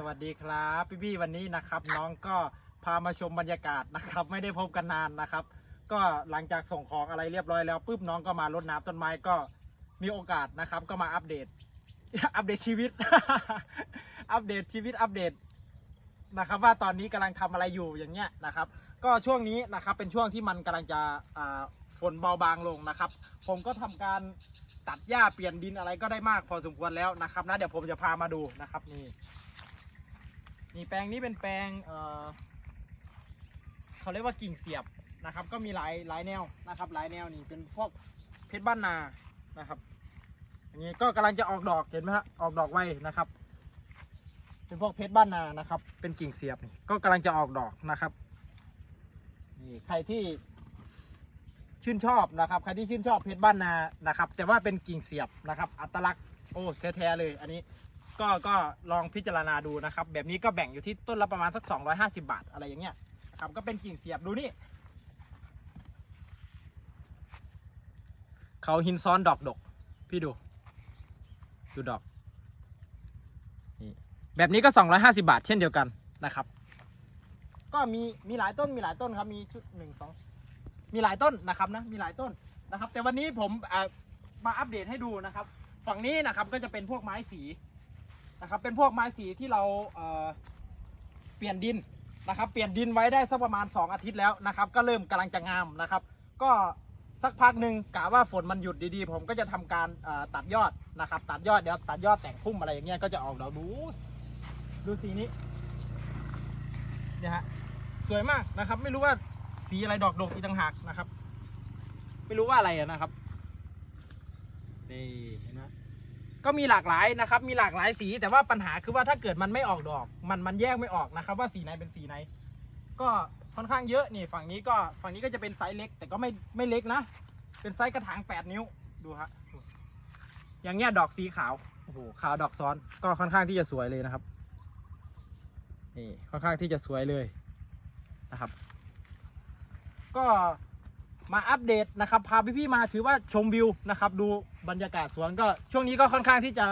สวัสดีครับพี่พี่วันนี้นะครับ น้องก็พามาชมบรรยากาศนะครับ ไม่ได้พบกันนานนะครับ ก็หลังจากส่งของอะไรเรียบร้อยแล้วปุ๊บน้องก็มารดน้ำต้นไม้ก็มีโอกาสนะครับ ก็มาอัปเดต อัปเดตชีวิต อัปเดตชีวิตอัปเดตนะครับ ว่าตอนนี้กำลังทำอะไรอยู่อย่างเงี้ยนะครับ ก็ช่วงนี้นะครับเป็นช่วงที่มันกำลังจะฝนเบาบางลงนะครับ ผมก็ทำการตัดหญ้าเปลี่ยนดินอะไรก็ได้มากพอสมควรแล้วนะครับนะเดี๋ยวผมจะพามาดูนะครับนี่ นี่แปลงนี้เป็นแปลงเอ่อเขาเรียกว่ากิ่งเสียบนะครับ ก็มีหลายหลายแนวนะครับหลายแนวนี่เป็นพวกเพชรบ้านนานะครับอย่างนี้ก็กำลังจะออกดอกเห็นไหมฮะออกดอกไวนะครับ เป็นพวกเพชรบ้านนานะครับ เป็นกิ่งเสียบนี่ก็กำลังจะออกดอกนะครับนี่ใครที่ชื่นชอบนะครับใครที่ชื่นชอบเพชรบ้านนานะครับ แต่ว่าเป็นกิ่งเสียบนะครับ อัตลักษณ์โอ้แท้ๆเลย อันนี้ ก็ก็ลองพิจารณาดูนะครับ แบบนี้ก็แบ่งอยู่ที่ต้นละประมาณสัก 250 บาทอะไรอย่างเงี้ยครับก็เป็นกิ่งเสียบดูนี่เขาหินซ้อนดอกดก พี่ดูดูดอกนี่แบบนี้ก็ 250 บาทเช่นเดียวกันนะครับ ก็มีมีหลายต้นมีหลายต้นครับมีชุดหนึ่งสองมีหลายต้นนะครับนะมีหลายต้นนะครับ แต่วันนี้ผมมาอัปเดตให้ดูนะครับ ฝั่งนี้นะครับก็จะเป็นพวกไม้สี นะครับเป็นพวกไม้สีที่เราเเปลี่ยนดินนะครับเปลี่ยนดินไว้ได้สักประมาณ 2 อาทิตย์แล้วนะครับ ก็เริ่มกำลังจะงามนะครับ ก็สักพักหนึ่งกะว่าฝนมันหยุดดีๆ ผมก็จะทำการตัดยอดนะครับ ตัดยอดเดี๋ยวตัดยอดแต่งพุ่มอะไรอย่างเงี้ยก็จะออกดอกดูดูสีนี้เนี่ยฮะสวยมากนะครับ ไม่รู้ว่าสีอะไรดอกดกอีกต่างหากนะครับ ไม่รู้ว่าอะไรนะครับนี่เห็นไหม ก็มีหลากหลายนะครับ มีหลากหลายสี แต่ว่าปัญหาคือว่าถ้าเกิดมันไม่ออกดอก มันมันแยกไม่ออกนะครับ ว่าสีไหนเป็นสีไหน ก็ค่อนข้างเยอะนี่ฝั่งนี้ก็ฝั่งนี้ก็จะเป็นไซส์เล็ก แต่ก็ไม่ไม่เล็กนะ เป็นไซส์กระถาง 8 นิ้วดูฮะอย่างเงี้ยดอกสีขาวโอ้โหขาวดอกซ้อนก็ค่อนข้างที่จะสวยเลยนะครับนี่ค่อนข้างที่จะสวยเลยนะครับ ก็ มาอัปเดตนะครับพาพี่ๆมาถือว่าชมวิวนะครับ ดูบรรยากาศสวนก็ช่วงนี้ก็ค่อนข้างที่จะ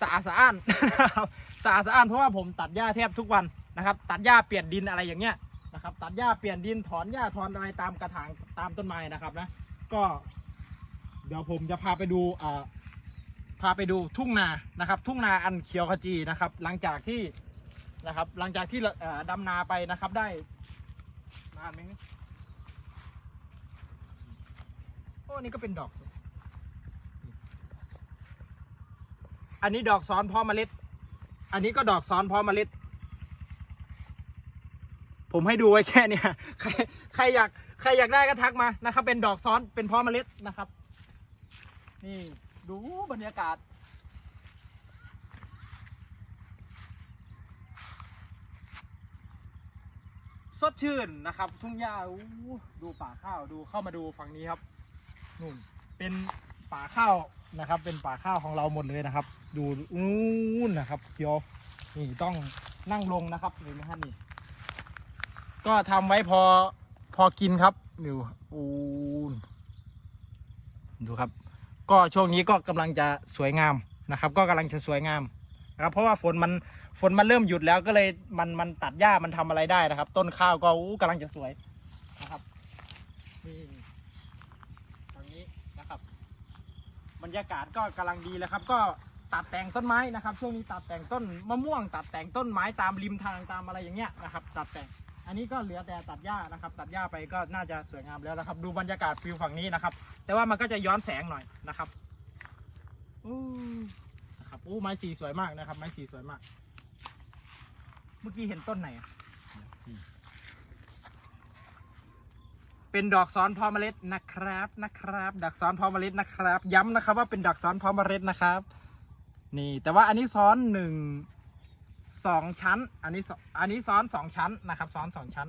สะอาดสะอ้านนะครับสะอาดสะอ้านเพราะว่าผมตัดหญ้าแทบทุกวันนะครับ ตัดหญ้าเปลี่ยนดินอะไรอย่างเงี้ยนะครับตัดหญ้าเปลี่ยนดินถอนหญ้าถอนอะไรตามกระถางตามต้นไม้นะครับนะก็ เดี๋ยวผมจะพาไปดูอ่าพาไปดูทุ่งนานะครับ ทุ่งนาอันเขียวขจีนะครับ หลังจากที่นะครับ หลังจากที่เอ่อดำนาไปนะครับได้นานไหม โอ้นี่ก็เป็นดอก อันนี้ดอกซ้อนพร้อมเมล็ด อันนี้ก็ดอกซ้อนพร้อมเมล็ด ผมให้ดูไว้แค่เนี้ยใครใครอยากใครอยากได้ก็ทักมานะครับ เป็นดอกซ้อนเป็นพร้อมเมล็ดนะครับ นี่ดูบรรยากาศสดชื่นนะครับ ทุ่งหญ้าดูป่าข้าวดูเข้ามาดูฝั่งนี้ครับ นู่นเป็นป่าข้าวนะครับ เป็นป่าข้าวของเราหมดเลยนะครับ ดูนู่นนะครับเขียวนี่ต้องนั่งลงนะครับเห็นไหมครับนี่ ก็ทำไว้พอพอกินครับดูอูนดูครับ ก็ช่วงนี้ก็กำลังจะสวยงามนะครับ ก็กำลังจะสวยงามนะครับเพราะว่าฝนมันฝนมันเริ่มหยุดแล้วก็เลยมันมันตัดหญ้ามันทำอะไรได้นะครับ ต้นข้าวก็อู้กำลังจะสวยนะครับนี่ ตรงนี้นะครับ บรรยากาศก็กำลังดีแล้วครับ ก็ตัดแต่งต้นไม้นะครับ ช่วงนี้ตัดแต่งต้นมะม่วง ตัดแต่งต้นไม้ตามริมทางตามอะไรอย่างเงี้ยนะครับ ตัดแต่งอันนี้ก็เหลือแต่ตัดหญ้านะครับ ตัดหญ้าไปก็น่าจะสวยงามแล้วนะครับ ดูบรรยากาศฟิวฝั่งนี้นะครับ แต่ว่ามันก็จะย้อนแสงหน่อยนะครับอู้นะครับอู้ไม้สีสวยมากนะครับ ไม้สีสวยมาก เมื่อกี้เห็นต้นไหนอะ เป็นดอกซ้อนพร้อมเมล็ดนะครับนะครับ ดอกซ้อนพร้อมเมล็ดนะครับ ย้ำนะครับว่าเป็นดอกซ้อนพร้อมเมล็ดนะครับ นี่แต่ว่าอันนี้ซ้อนหนึ่งสองชั้น อันนี้อันนี้ซ้อนสองชั้นนะครับ ซ้อนสองชั้น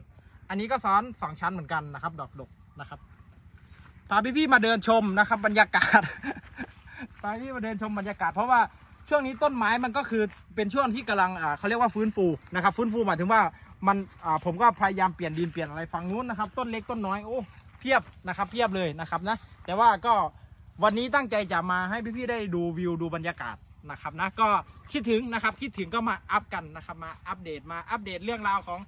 อันนี้ก็ซ้อนสองชั้นเหมือนกันนะครับ ดอกดกนะครับพาพี่ๆมาเดินชมนะครับ บรรยากาศพาพี่มาเดินชมบรรยากาศ เพราะว่าช่วงนี้ต้นไม้มันก็คือเป็นช่วงที่กำลังเขาเรียกว่าฟื้นฟูนะครับ ฟื้นฟูหมายถึงว่า มันอ่าผมก็พยายามเปลี่ยนดินเปลี่ยนอะไรฝั่งนู้นนะครับ ต้นเล็กต้นน้อยโอ้เพียบนะครับเพียบเลยนะครับนะแต่ว่าก็วันนี้ตั้งใจจะมาให้พี่ๆได้ดูวิวดูบรรยากาศนะครับนะก็คิดถึงนะครับคิดถึงก็มาอัพกันนะครับมาอัปเดตมาอัปเดตเรื่องราวของ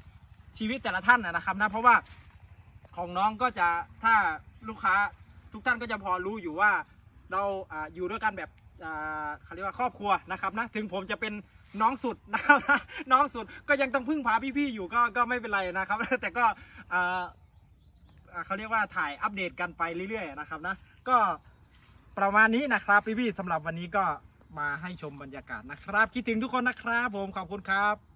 ชีวิตแต่ละท่านนะครับนะเพราะว่าของน้องก็จะถ้าลูกค้าทุกท่านก็จะพอรู้อยู่ว่าเราออยู่ด้วยกันแบบเขาเรียกว่าครอบครัวนะครับนะถึงผมจะเป็น น้องสุดนะครับน้องสุดก็ยังต้องพึ่งพาพี่ๆอยู่ก็ก็ไม่เป็นไรนะครับ แต่ก็เขาเรียกว่าถ่ายอัปเดตกันไปเรื่อยๆนะครับนะก็ประมาณนี้นะครับพี่ๆสำหรับวันนี้ก็มาให้ชมบรรยากาศนะครับ คิดถึงทุกคนนะครับ ผมขอบคุณครับ